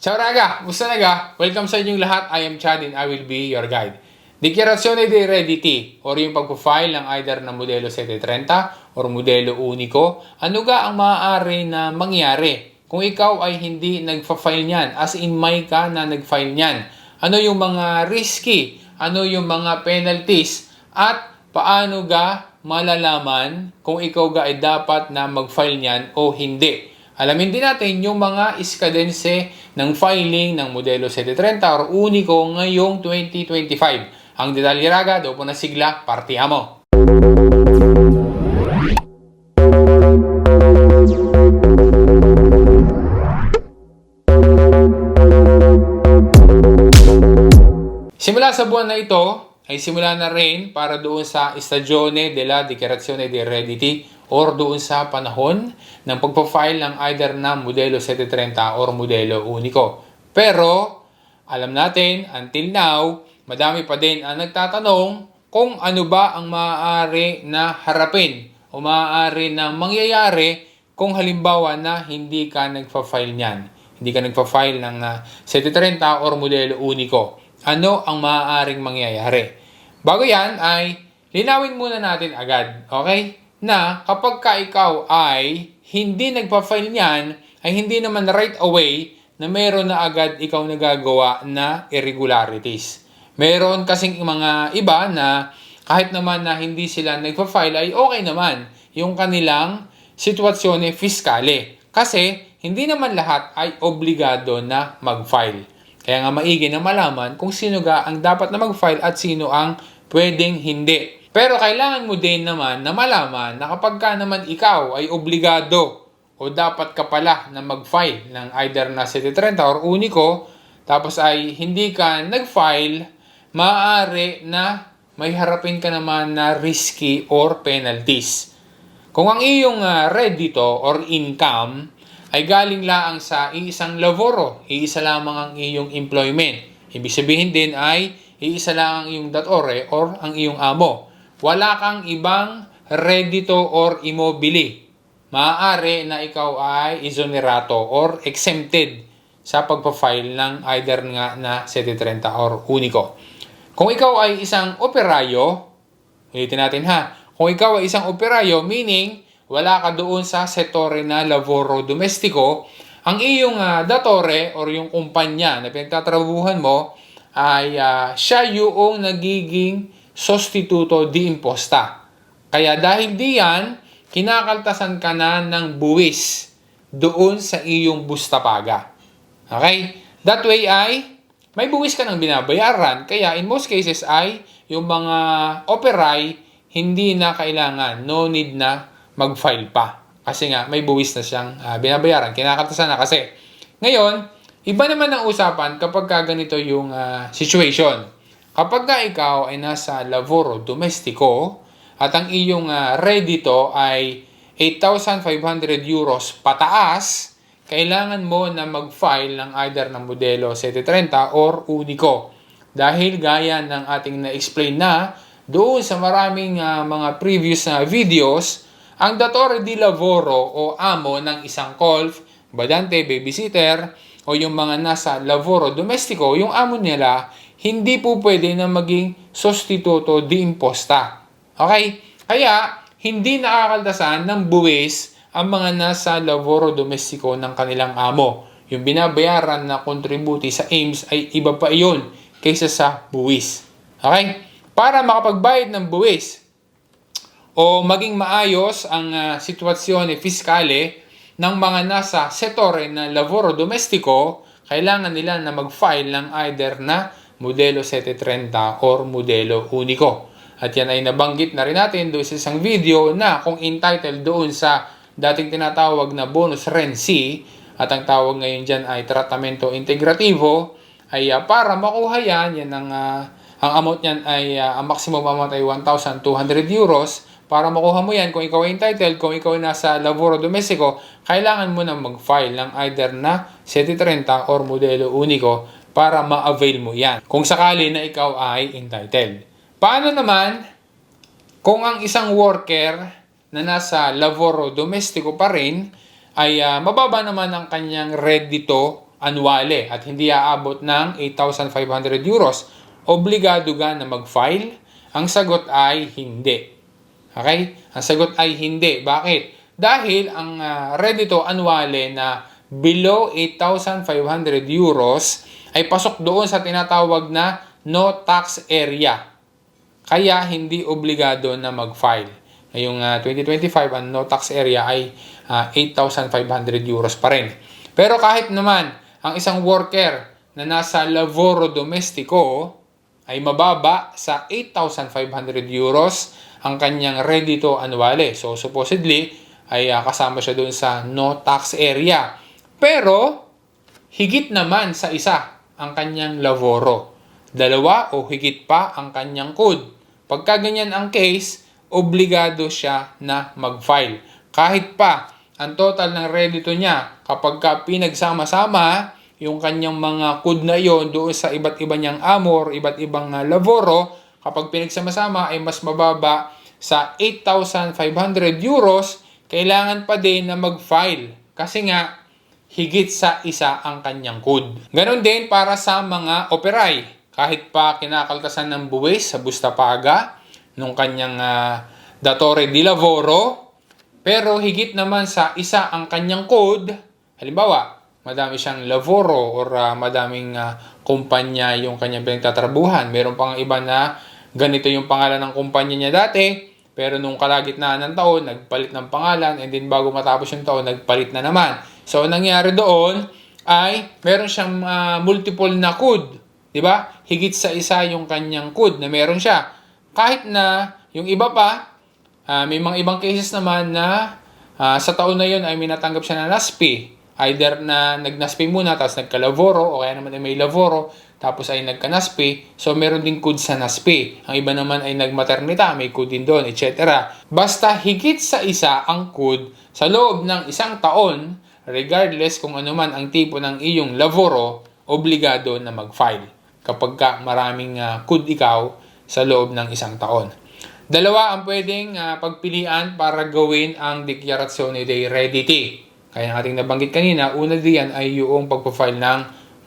Ciao raga, musta naga? Welcome sa inyong lahat. I am Chad and I will be your guide. Dichiarazione di redditi or yung pagpo-file ng either ng modelo 730 or modelo unico. Ano ga ang maaari na mangyari kung ikaw ay hindi nagfa-file niyan? As in may ka na nag-file niyan. Ano yung mga risky? Ano yung mga penalties? At paano ga malalaman kung ikaw ga ay dapat na mag-file niyan o hindi? Alamin din natin yung mga iskadense ng filing ng modelo 730 or Unico ngayong 2025. Ang detalye raga, doon po na sigla, partiamo. Simula sa buwan na ito, ay simula na rin para doon sa Stagione della Dichiarazione di Redditi or doon sa panahon ng pagpa-file ng either na modelo 730 or modelo unico. Pero, alam natin, until now, madami pa din ang nagtatanong kung ano ba ang maaari na harapin o maaari na mangyayari kung halimbawa na hindi ka nagpa-file niyan. Hindi ka nagpa-file ng uh, 730 or modelo unico. Ano ang maaaring mangyayari? Bago yan ay linawin muna natin agad, okay? Na kapag ka ikaw ay hindi nagpa-file niyan, ay hindi naman right away na meron na agad ikaw nagagawa na irregularities. Meron kasing mga iba na kahit naman na hindi sila nagpa-file ay okay naman yung kanilang sitwasyone fiskale. Kasi hindi naman lahat ay obligado na mag-file. Kaya nga maigi na malaman kung sino ga ang dapat na mag-file at sino ang pwedeng hindi. Pero kailangan mo din naman na malaman na kapag ka naman ikaw ay obligado o dapat ka pala na mag-file ng either na 730 or Unico, tapos ay hindi ka nag-file, maaari na may harapin ka naman na risky or penalties. Kung ang iyong uh, reddito or income ay galing laang sa iisang laboro, iisa lamang ang iyong employment. Ibig sabihin din ay iisa lang ang iyong datore or ang iyong amo. Wala kang ibang reddito or immobili. Maaari na ikaw ay isonerato or exempted sa pagpa-file ng either nga na 730 or unico. Kung ikaw ay isang operayo, ulitin natin ha, kung ikaw ay isang operayo, meaning wala ka doon sa settore na lavoro domestico, ang iyong uh, datore or yung kumpanya na pinagtatrabuhan mo ay uh, siya yung nagiging sostituto di imposta. Kaya dahil diyan, kinakaltasan ka na ng buwis doon sa iyong bustapaga. Okay? That way ay may buwis ka ng binabayaran. Kaya in most cases ay yung mga operay hindi na kailangan, no need na mag-file pa. Kasi nga, may buwis na siyang uh, binabayaran. Kinakaltasan na kasi. Ngayon, iba naman ang usapan kapag ka ganito yung uh, situation. Kapag ka ikaw ay nasa lavoro domestico at ang iyong uh, ay 8,500 euros pataas, kailangan mo na mag-file ng either ng modelo 730 or Unico. Dahil gaya ng ating na-explain na doon sa maraming uh, mga previous na videos, ang datore di lavoro o amo ng isang golf, badante, babysitter, o yung mga nasa lavoro domestico, yung amo nila, hindi po pwede na maging sostituto di imposta. Okay? Kaya, hindi nakakaltasan ng buwis ang mga nasa lavoro domestico ng kanilang amo. Yung binabayaran na kontributi sa AIMS ay iba pa iyon kaysa sa buwis. Okay? Para makapagbayad ng buwis, o maging maayos ang uh, sitwasyon fiskale ng mga nasa settore na lavoro domestico, kailangan nila na mag-file ng either na modelo 730 or modelo unico. At yan ay nabanggit na rin natin doon sa isang video na kung entitled doon sa dating tinatawag na bonus rensi at ang tawag ngayon dyan ay tratamento integrativo ay uh, para makuha yan, yan ang, uh, ang amount niyan ay uh, ang maximum amount ay 1,200 euros para makuha mo yan, kung ikaw ay entitled, kung ikaw ay nasa laboro domestico, kailangan mo na mag-file ng either na 730 or modelo unico para ma-avail mo yan. Kung sakali na ikaw ay entitled. Paano naman kung ang isang worker na nasa laboro domestico pa rin ay uh, mababa naman ang kanyang reddito annuale at hindi aabot ng 8,500 euros, obligado ka na mag-file? Ang sagot ay hindi. Okay? Ang sagot ay hindi. Bakit? Dahil ang uh, reddito annuale na below 8,500 euros ay pasok doon sa tinatawag na no tax area. Kaya hindi obligado na mag-file. Ngayong uh, 2025, ang no tax area ay uh, 8,500 euros pa rin. Pero kahit naman ang isang worker na nasa lavoro domestico ay mababa sa 8,500 euros ang kanyang reddito annuale. So supposedly ay uh, kasama siya doon sa no tax area. Pero higit naman sa isa ang kanyang lavoro. Dalawa o higit pa ang kanyang code. Pagka ganyan ang case, obligado siya na mag-file. Kahit pa ang total ng redito niya kapag ka pinagsama-sama yung kanyang mga code na yon doon sa iba't iba niyang amor, iba't ibang uh, lavoro, kapag pinagsama-sama ay mas mababa sa 8,500 euros, kailangan pa din na mag-file. Kasi nga, higit sa isa ang kanyang code. Ganon din para sa mga operay kahit pa kinakaltasan ng buwis sa busta paga nung kanyang uh, datore di lavoro, pero higit naman sa isa ang kanyang code, halimbawa, madami siyang lavoro or uh, madaming uh, kumpanya yung kanyang pinagtatrabuhan. Meron pang iba na ganito yung pangalan ng kumpanya niya dati, pero nung kalagitnaan ng taon, nagpalit ng pangalan, and then bago matapos yung taon, nagpalit na naman. So, nangyari doon ay meron siyang uh, multiple na code 'Di ba? Higit sa isa yung kanyang code na meron siya. Kahit na yung iba pa, uh, may mga ibang cases naman na uh, sa taon na yun ay may natanggap siya na NASPI. Either na nag-NASPI muna, tapos nagka-lavoro, o kaya naman ay may lavoro, tapos ay nagka-NASPI. So, meron din code sa NASPI. Ang iba naman ay nag-maternita, may code din doon, etc. Basta higit sa isa ang code sa loob ng isang taon, regardless kung ano man ang tipo ng iyong lavoro, obligado na mag-file kapag ka maraming uh, kud ikaw sa loob ng isang taon. Dalawa ang pwedeng uh, pagpilian para gawin ang Dichiarazione dei Redditi. Kaya ang ating nabanggit kanina, una diyan ay yung pagpo-file ng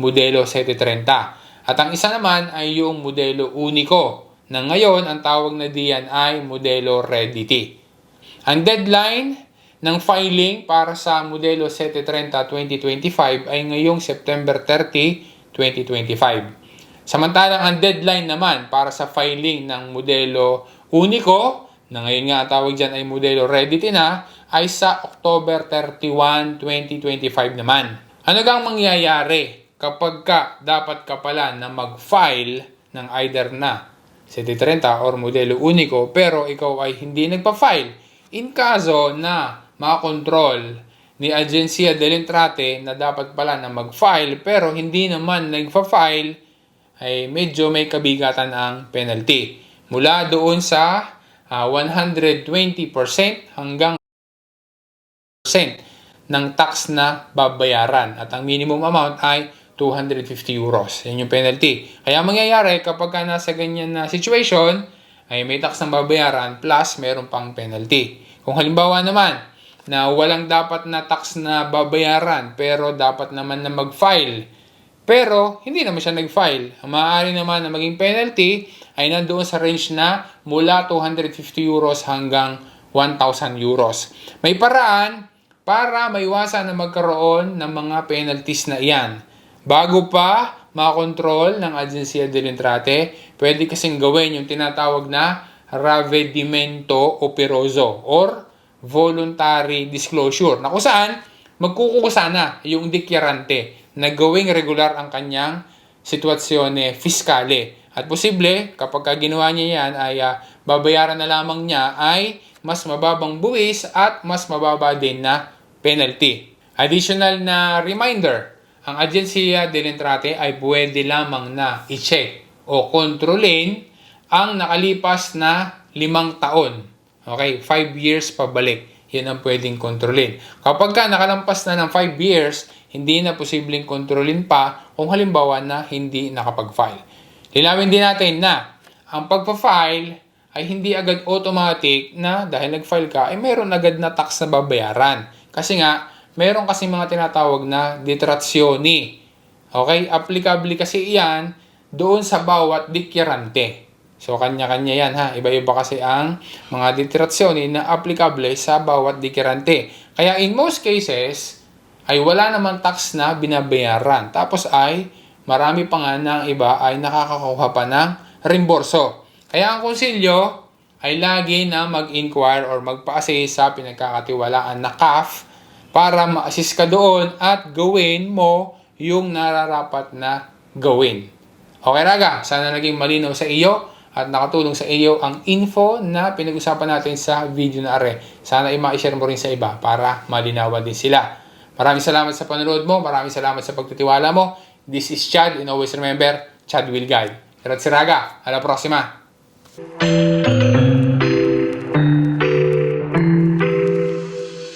modelo 730. At ang isa naman ay yung modelo unico na ngayon ang tawag na diyan ay modelo Redditi. Ang deadline ng filing para sa modelo 730 2025 ay ngayong September 30, 2025. Samantalang ang deadline naman para sa filing ng modelo Unico, na ngayon nga ang tawag dyan ay modelo Reddit na, ay sa October 31, 2025 naman. Ano gang mangyayari kapag ka dapat ka pala na mag-file ng either na 730 or modelo Unico pero ikaw ay hindi nagpa-file? In kaso na makakontrol ni Agencia del Entrate na dapat pala na mag-file pero hindi naman nagpa-file, ay medyo may kabigatan ang penalty. Mula doon sa uh, ah, 120% hanggang percent ng tax na babayaran. At ang minimum amount ay 250 euros. Yan yung penalty. Kaya mangyayari kapag ka nasa ganyan na situation, ay may tax na babayaran plus meron pang penalty. Kung halimbawa naman na walang dapat na tax na babayaran pero dapat naman na mag-file pero, hindi naman siya nag-file. Maaari naman na maging penalty ay nandoon sa range na mula 250 euros hanggang 1,000 euros. May paraan para maiwasan na magkaroon ng mga penalties na iyan. Bago pa makontrol ng Agencia del Entrate, pwede kasing gawin yung tinatawag na ravedimento operoso or voluntary disclosure na kung saan magkukusa na yung dikyarante na gawing regular ang kanyang sitwasyone fiskale. At posible, kapag ginawa niya yan, ay uh, babayaran na lamang niya ay mas mababang buwis at mas mababa din na penalty. Additional na reminder, ang Agencia del Entrate ay pwede lamang na i-check o kontrolin ang nakalipas na limang taon. Okay, 5 years pabalik. Yan ang pwedeng kontrolin. Kapag ka nakalampas na ng 5 years, hindi na posibleng kontrolin pa kung halimbawa na hindi nakapag-file. Linawin din natin na ang pagpa-file ay hindi agad automatic na dahil nag-file ka ay meron agad na tax na babayaran. Kasi nga, meron kasi mga tinatawag na detrazioni Okay? Applicable kasi iyan doon sa bawat dikyarante. So, kanya-kanya yan ha. Iba-iba kasi ang mga diterasyoni na applicable sa bawat dikyarante. Kaya in most cases, ay wala naman tax na binabayaran. Tapos ay marami pa nga ng iba ay nakakakuha pa ng rimborso. Kaya ang konsilyo ay lagi na mag-inquire or magpa-assist sa pinagkakatiwalaan na CAF para ma-assist ka doon at gawin mo yung nararapat na gawin. Okay, Raga, sana naging malinaw sa iyo at nakatulong sa iyo ang info na pinag-usapan natin sa video na are. Sana i-share mo rin sa iba para malinawan din sila. Maraming salamat sa panonood mo. Maraming salamat sa pagtitiwala mo. This is Chad and always remember, Chad will guide. Grazie raga, alla prossima!